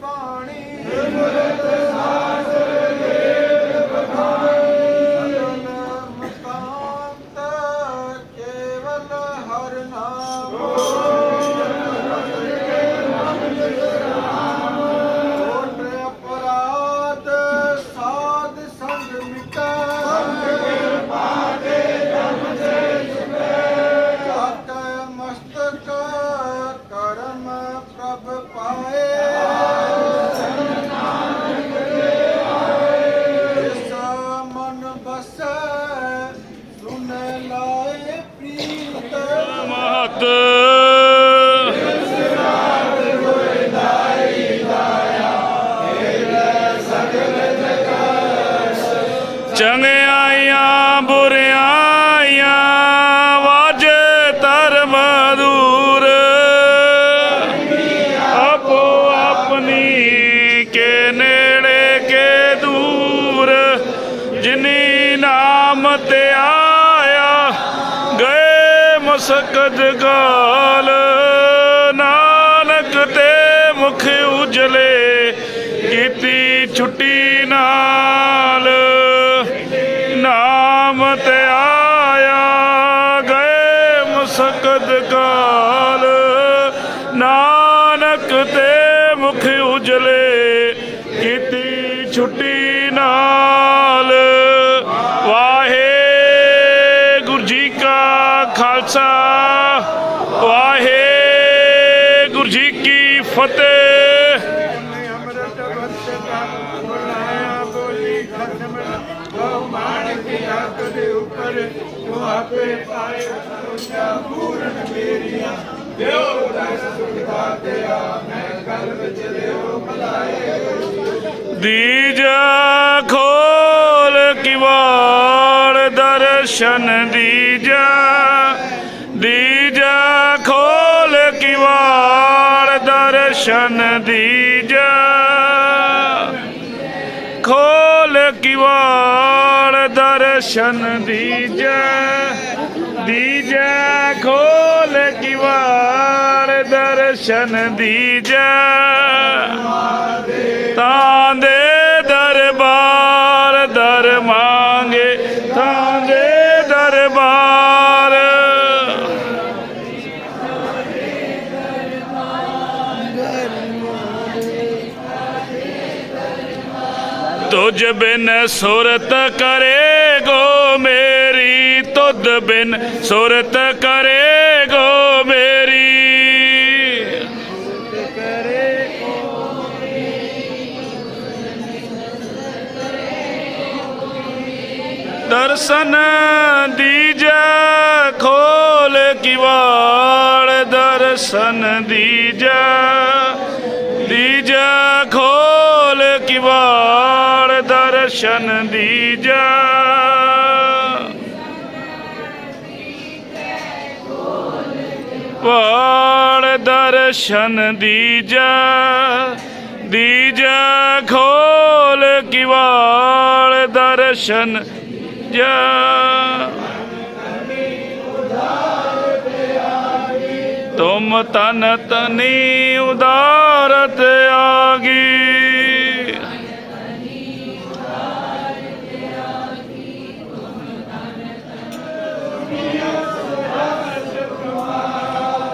பாணி ਨਾਮ ਤੇ ਆਇਆ, ਗਏ ਮਸਕਦ ਗਾਲ। ਨਾਨਕ ਤੇ ਮੁਖ ਉਜਲੇ, ਕੀਤੀ ਛੁੱਟੀ ਨਾਲ। ਨਾਮ ਤੇ ਆਇਆ, ਗਏ ਮਸਕਦ ਕਾਲ ਨਾਨਕ ਤੇ ਮੁਖ ਉਜਲੇ, ਕੀਤੀ ਛੁੱਟੀ ਨਾਲ। ਦੀਜਾ ਖੋਲ ਕਿਵਾੜ ਦਰਸ਼ਨ ਦੀਜਾ। ਦੀਜਾ ਖੋਲ ਕਿਵਾੜ ਦਰਸ਼ਨ ਦੀਜਾ। ਖੋਲ ਕਿਵਾੜ ਦਰਸ਼ਨ ਦੀਜਾ। ਦੀਜਾ ਖੋਲ ਕਿਵਾੜ ਦਰਸ਼ਨ ਦੀਜਾ। ਤਾਂ ਦੇ ਦਰਬਾਰ ਦਰ ਮੰਗੇ, ਤਾਂ ਦੇ ਦਰਬਾਰ। ਤੁਝ ਬਿਨ ਸੁਰਤ ਕਰੇ ਮੇਰੀ ਤੁਧ ਬਿਨ ਸੁਰਤ ਕਰੇ ਗੋ ਮੇਰੀ ਦਰਸ਼ਨ ਦੀਜੈ ਖੋਲ ਕਿਵਾੜ ਦਰਸ਼ਨ ਦੀਜੈ ਦੀਜੈ ਖੋਲ ਕਿਵਾੜ ਦਰਸ਼ਨ ਦੀਜੈ ਵਾੜ ਦਰਸ਼ਨ ਦੀਜੈ ਦੀਜੈ ਖੋਲ ਕਿਵਾੜ ਦਰਸ਼ਨ ਜਾ। ਤੁਮ ਤਨ ਤਨੀ ਉਦਾਰਤ ਆਗੀ।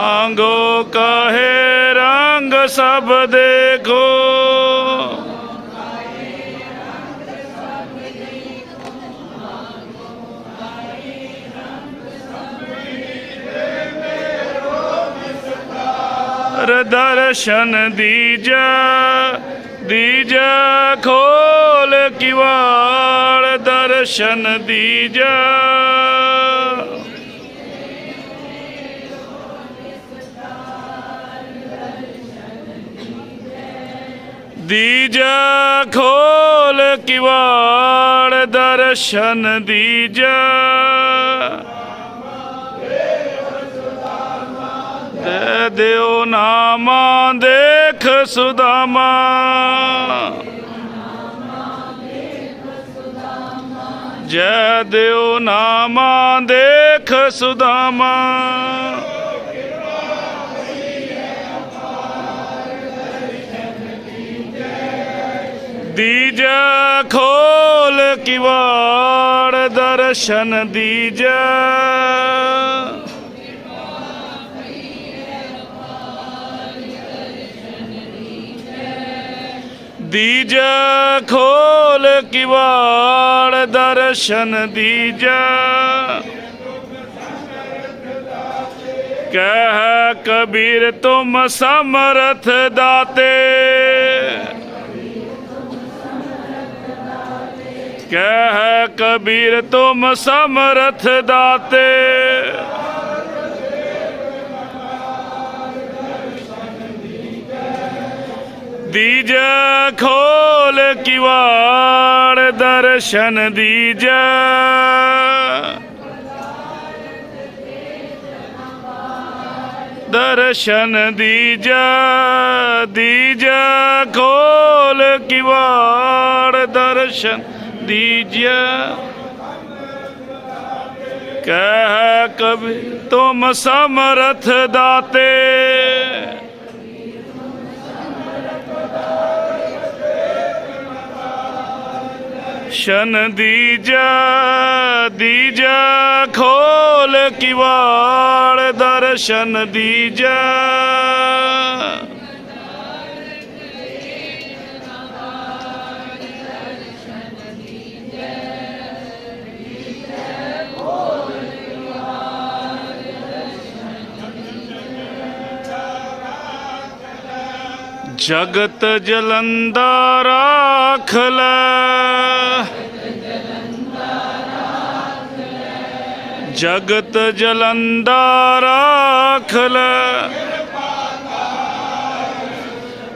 ਮੰਗੋ ਕਹੇ ਰੰਗ ਸਭ ਦੇਖੋ। ਦਰਸ਼ਨ ਦੀਜਾ ਦੀਜਾ ਖੋਲ ਕਿਵਾੜ ਦਰਸ਼ਨ ਦੀਜਾ। ਦੀਜ ਖੋਲ ਕਿਵਾੜ ਦਰਸ਼ਨ ਦੀਜ ਦੇ ਦਿਓ ਨਾਮਾ, ਦੇਖ ਸੁਦਾਮਾ। ਜੈ ਦਿਓ ਨਾਮਾ, ਦੇਖ ਸੁਦਾਮਾ। ਕਿਵਾੜ ਦਰਸ਼ਨ ਦੀਜ ਦੀਜ ਖੋਲ ਕਿਵਾੜ ਦਰਸ਼ਨ ਦੀਜ ਕਹਿ ਕਬੀਰ ਤੁਮ ਸਮਰਥ ਦਾਤੇ ਕਹਿ ਕਬੀਰ ਤੁਮ ਸਮਰਥ ਦਾਤੇ ਦੀਜ ਖੋਲ ਕਿਵਾੜ ਦਰਸ਼ਨ ਦੀਜ ਦਰਸ਼ਨ ਦੀਜ ਦੀਜ ਖੋਲ ਕਿਵਾੜ ਦਰਸ਼ਨ ਦੀਜ ਕਹਿ ਕਬੀ ਤੁਮ ਸਮਰਥ ਦਾਤੇ ਸ਼ਨ ਦੀਜ ਦੀਜ ਖੋਲ ਕਿਵਾੜ ਦਰਸ਼ਨ ਦੀਜ ਜਗਤ ਜਲੰਦਾ ਰਾਖ ਲੈ। ਜਗਤ ਜਲੰਦਾ ਰਾਖ ਲੈ।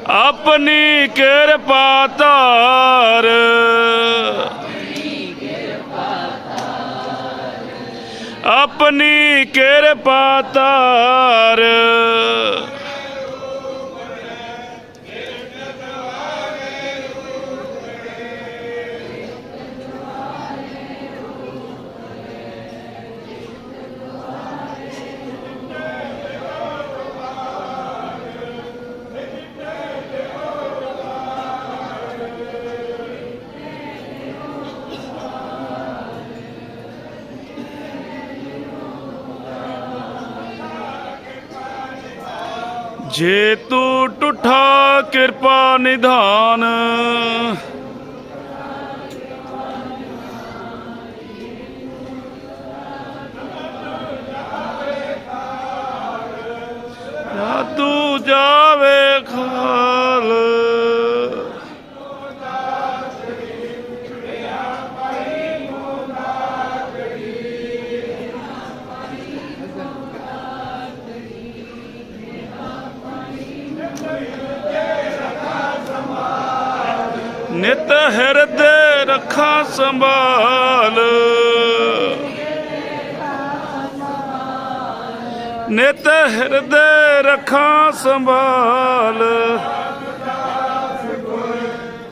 ਆਪਣੀ ਕਿਰਪਾ ਧਾਰ। ਆਪਣੀ ਕਿਰਪਾ ਧਾਰ। ਜੇ ਤੂੰ ਟੁੱਠਾ ਕਿਰਪਾ ਨਿਧਾਨ। ਹਿਰਦੇ ਰੱਖਾਂ ਸੰਭਾਲ। ਨਿਤ ਹਿਰਦੇ ਰੱਖਾਂ ਸੰਭਾਲ।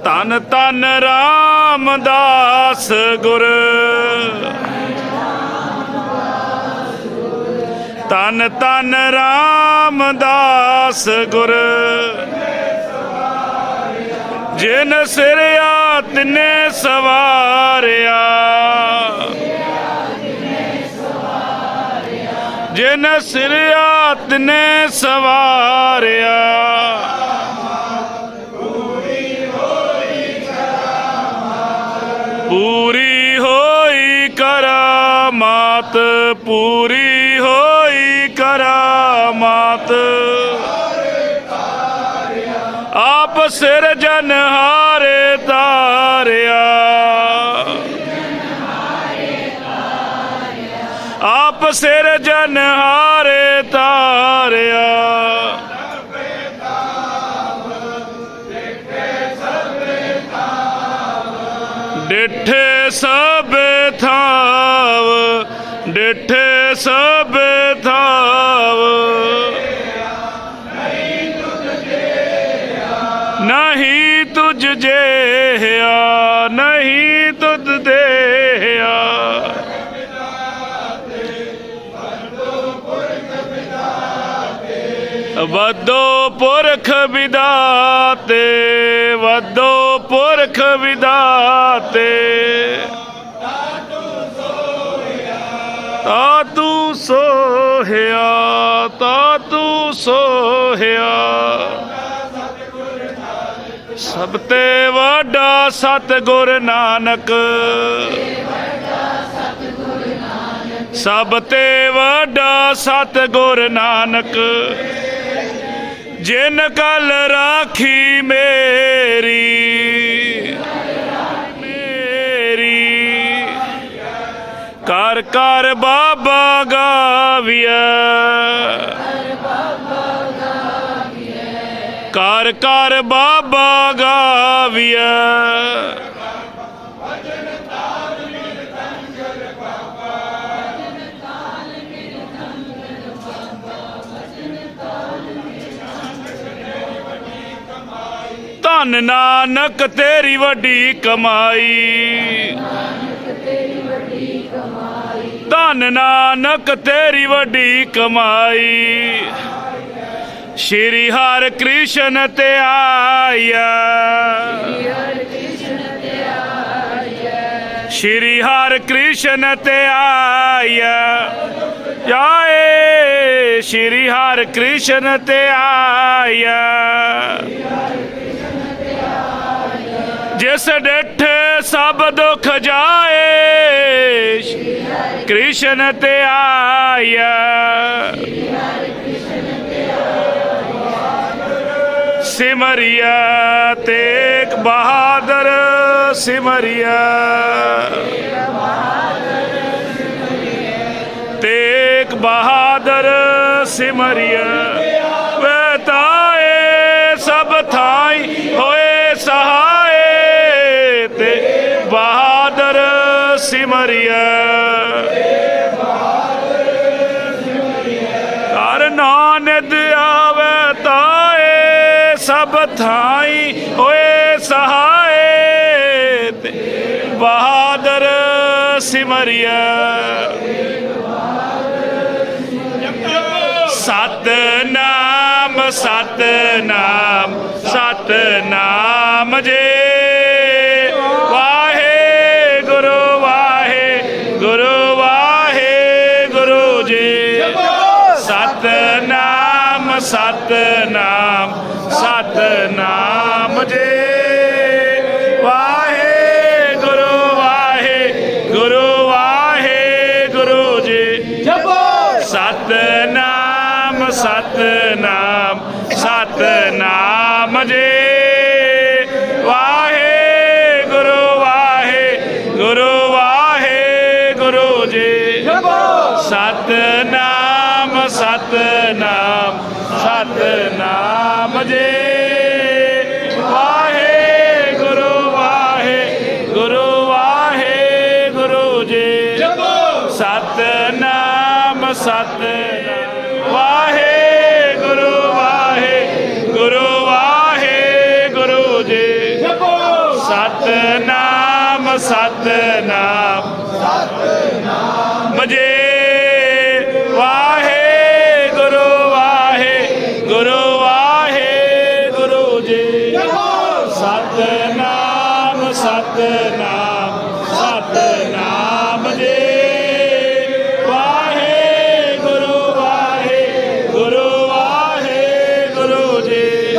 ਤਨ ਤਨ ਰਾਮਦਾਸ ਗੁਰ। ਤਨ ਤਨ ਰਾਮਦਾਸ ਗੁਰ। ਜਿਨ ਸਿਰਿਆ ਤਿਨੇ ਸਵਾਰਿਆ। ਜਿਨ ਸਿਰਿਆ ਤਿਨੇ ਸਵਾਰਿਆ। ਪੂਰੀ ਹੋਈ ਕਰਾਮਾਤ, ਪੂਰੀ ਹੋਈ ਕਰਾਮਾਤ। ਆਪ ਸਿਰ ਜਨ ਆਪ ਸਿਰ ਜਨ ਹਾਰੇ ਤਾਰਿਆ। ਡਿਠੇ ਸਭ ਥਾਵ ਡਿਠੇ ਸਭ ਵੱਡੋ ਪੁਰਖ ਵਿਦਾਤੇ ਵੱਡੋ ਪੁਰਖ ਵਿਦਾਤੇ। ਤਾ ਤੂੰ ਸੋਹਿਆ, ਤਾ ਤੂੰ ਸੋਹਿਆ। ਸਭ ਤੇ ਵੱਡਾ ਸਤਿਗੁਰ ਨਾਨਕ। ਸਭ ਤੇ ਵੱਡਾ ਸਤਿਗੁਰ ਨਾਨਕ। ਜਿਨ ਕਲ ਰਾਖੀ ਮੇਰੀ ਮੇਰੀ। ਕਰ ਕਰ ਬਾਬਾ ਗਾਵੀਐ। ਕਰ ਕਰ ਬਾਬਾ ਗਾਵੀਐ। ਧੰਨ ਨਾਨਕ ਤੇਰੀ ਵੱਡੀ ਕਮਾਈ। ਧੰਨ ਨਾਨਕ ਤੇਰੀ ਵੱਡੀ ਕਮਾਈ। ਸ਼੍ਰੀ ਹਰਿ ਕ੍ਰਿਸ਼ਨ ਤੇ ਆਇਆ। ਸ਼੍ਰੀ ਹਰਿ ਕ੍ਰਿਸ਼ਨ ਤੇ ਆਇਆ। ਜਾਏ, ਸ਼੍ਰੀ ਹਰਿ ਕ੍ਰਿਸ਼ਨ ਤੇ ਆਇਆ। ਜਿਸ ਡਿਠ ਸਭ ਦੁਖ ਜਾਏ, ਕ੍ਰਿਸ਼ਨ ਤੇ ਆਇਆ। ਸਿਮਰਿਆ ਤੇਗ ਬਹਾਦਰ ਸਿਮਰਿਆ। ਤੇਗ ਬਹਾਦਰ ਸਿਮਰਿਆ। ਸਿਮਰਿਆ ਕਰ ਨਾਨਕ ਆਵੇ ਤਾਏ, ਸਭ ਥਾਈ ਹੋਏ ਸਹਾਏ। ਤੇ ਬਹਾਦਰ ਸਿਮਰਿਆ ਸਤਨਾਮ ਸਤਨਾਮ ਸਤਨਾਮ ਜੇ ਸਤਨਾਮ ਸਤਨਾਮ ਜੇ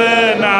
ਸਤਨਾਮ ਸਤਨਾਮ